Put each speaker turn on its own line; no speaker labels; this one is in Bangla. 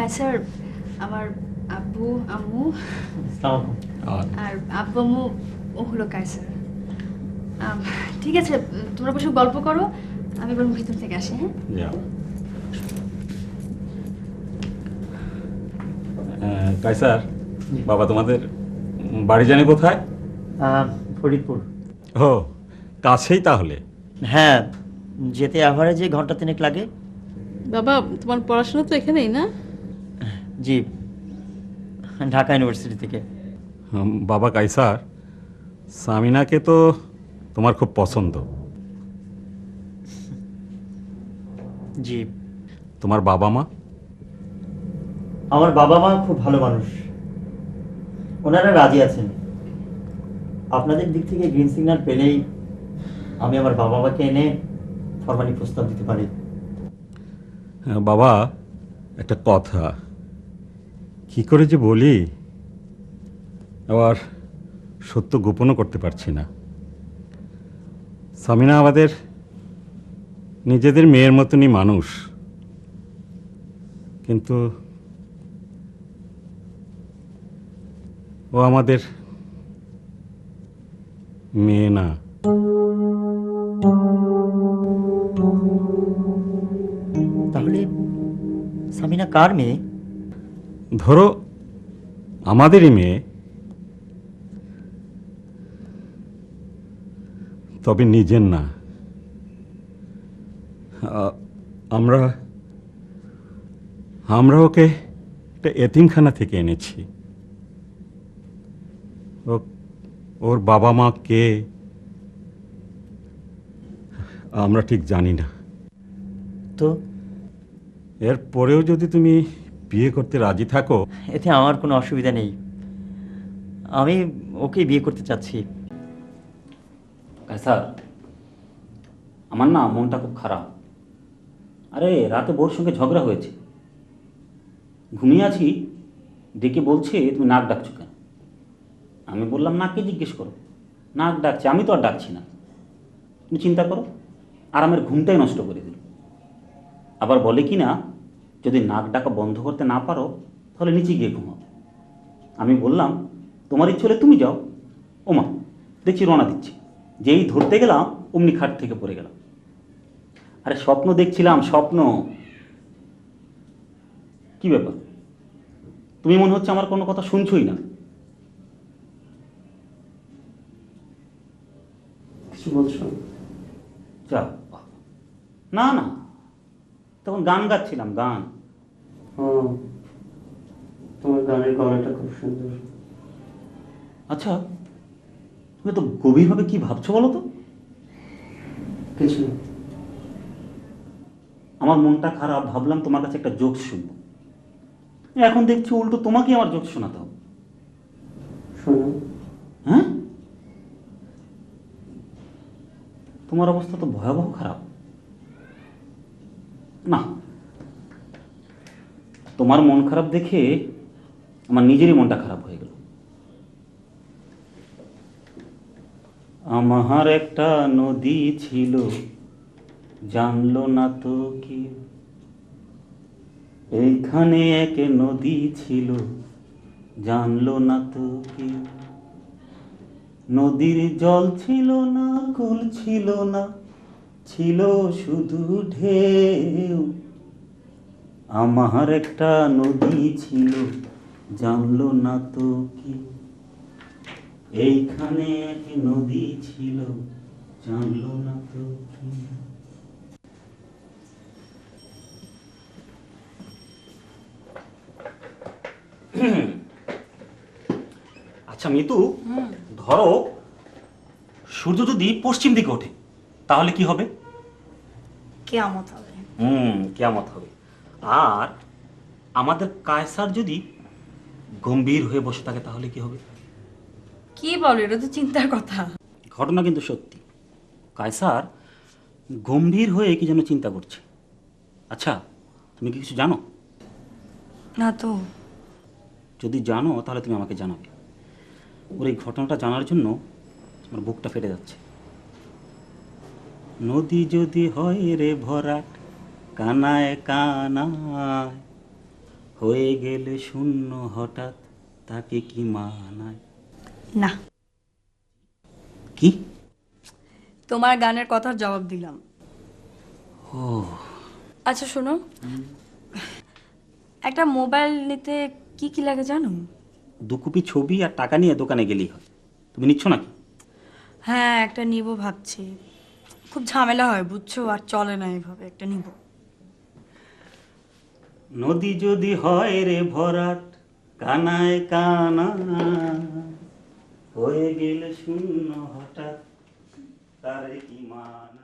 কায়সার আমার আব্বু আম্মু আর আব্বু আম্মু ও হলো কায়সার আম, ঠিক আছে তোমরা বসে গল্প করো আমি বরং ভিতর থেকে আসি হ্যাঁ?
যাও আহ, কায়সার বাবা তোমাদের বাড়ি জানি কোথায়?
ফরিদপুর।
ও কাছেই তাহলে?
হ্যাঁ যেতে অ্যাভারেজে ঘণ্টা তিনেক লাগে।
বাবা তোমার পড়াশোনা তো এখানেই না?
জি ঢাকা ইউনিভার্সিটি থেকে।
বাবা কাইসার সামিনাকে তো তোমার খুব পছন্দ।
জি।
তোমার বাবা মা?
আমার বাবা মা খুব ভালো মানুষ। ওনারা রাজি আছেন। আপনাদের দিক থেকে গ্রিন সিগন্যাল পেলেই আমি আমার বাবা মাকে এনে ফরমালি প্রস্তাব দিতে পারি।
হ্যাঁ, বাবা একটা কথা। কি করে যে বলি? আবার সত্য গোপনও করতে পারছি না। সামিনা আমাদের নিজেদের মেয়ের মতনই মানুষ। কিন্তু ও আমাদের মেয়ে না।
তাহলে সামিনা কার মেয়ে?
ধরো আমাদেরই মেয়ে। তবে নিজের না। আমরা আমরা ওকে একটা এতিমখানা থেকে এনেছি। ও ওর বাবা মা কে? আমরা ঠিক জানি না।
তো?
এর পরেও যদি তুমি বিয়ে করতে রাজি থাকো?
এতে আমার কোনো অসুবিধা নেই। আমি ওকে বিয়ে করতে চাচ্ছি।
স্যার আমার না মনটা খুব খারাপ। আরে রাতে বোর সঙ্গে ঝগড়া হয়েছে। ঘুমিয়ে আছি ডেকে বলছে তুমি নাক ডাকছো কেন? আমি বললাম নাককে জিজ্ঞেস করো? নাক ডাকছে আমি তো আর ডাকছি না। তুমি চিন্তা করো আরামের ঘুমটাই নষ্ট করে দিল। আবার বলে কি না যদি নাক ডাকা বন্ধ করতে না পারো তাহলে নিচে গিয়ে ঘুমাও। আমি বললাম তোমার ইচ্ছে হলে তুমি যাও। ওমা দেখছি রওনা দিচ্ছি। যেই ধরতে গেলাম অমনি খাট থেকে পড়ে গেলাম। আরে স্বপ্ন দেখছিলাম স্বপ্ন। কি ব্যাপার? তুমি মনে হচ্ছে আমার কোনো কথা শুনছই না।
কিছু বলছো?
যা না না। তখন গান গাচ্ছিলাম গান।
তোমার গানের গলাটা খুব সুন্দর।
আচ্ছা তুমি তো গভীরভাবে কি ভাবছ বলো তো?
কিছু
আমার মনটা খারাপ ভাবলাম তোমার কাছে একটা জোক শুনব। এখন দেখছি উল্টো তোমাকেই আমার জোক শোনাতে হবে।
শোনো।
হ্যাঁ? তোমার অবস্থা তো ভয়াবহ খারাপ। না। তোমার মন খারাপ দেখে আমার নিজেরই মনটা খারাপ হয়ে গেল। আমার একটা নদী ছিল, জানলো না তো কি? এইখানে এক নদী ছিল, জানলো না তো কি? নদীর জল ছিল না, কুল ছিল না ছিল শুধু ঢেউ। আমার একটা নদী ছিল, জানলো না তো কি। এইখানে এক নদী ছিল, জানলো না তো কি। আচ্ছা মিতু, ধরো, সূর্য যদি পশ্চিম দিকে ওঠে, তাহলে কি হবে?
কেয়ামত হবে।
হুম কেয়ামত হবে। আর আমাদের কায়সার যদি গম্ভীর হয়ে বসে থাকে তাহলে কি হবে?
কি বলো এটা তো চিন্তার কথা।
ঘটনা কিন্তু সত্যি। কায়সার গম্ভীর হয়ে কি যেন চিন্তা করছে। আচ্ছা তুমি কি কিছু জানো?
না তো।
যদি জানো তাহলে তুমি আমাকে জানাবে। ওর এই ঘটনাটা জানার জন্য আমার বুকটা ফেটে যাচ্ছে। নদী যদি হয় রে ভরাট কানায় কানায় হয়ে গেলে শূন্য হঠাৎ তাকে কি মানায়?
না।
কি?
তোমার গানের কথার জবাব দিলাম।
ও।
আচ্ছা শোনো। একটা মোবাইল নিতে কি কি লাগে জানো?
দু কপি ছবি আর টাকা নিয়ে দোকানে গেলেই হয়। তুমি নিচ্ছ নাকি?
হ্যাঁ একটা নিব ভাবছি। খুব ঝামেলা হয়, বুঝছ? আর চলে না এভাবে, একটা নিব।
নদী যদি হয় রে ভরাট, কানায় কানা, হয়ে গেলে শূন্য হঠাৎ, তার কি মানা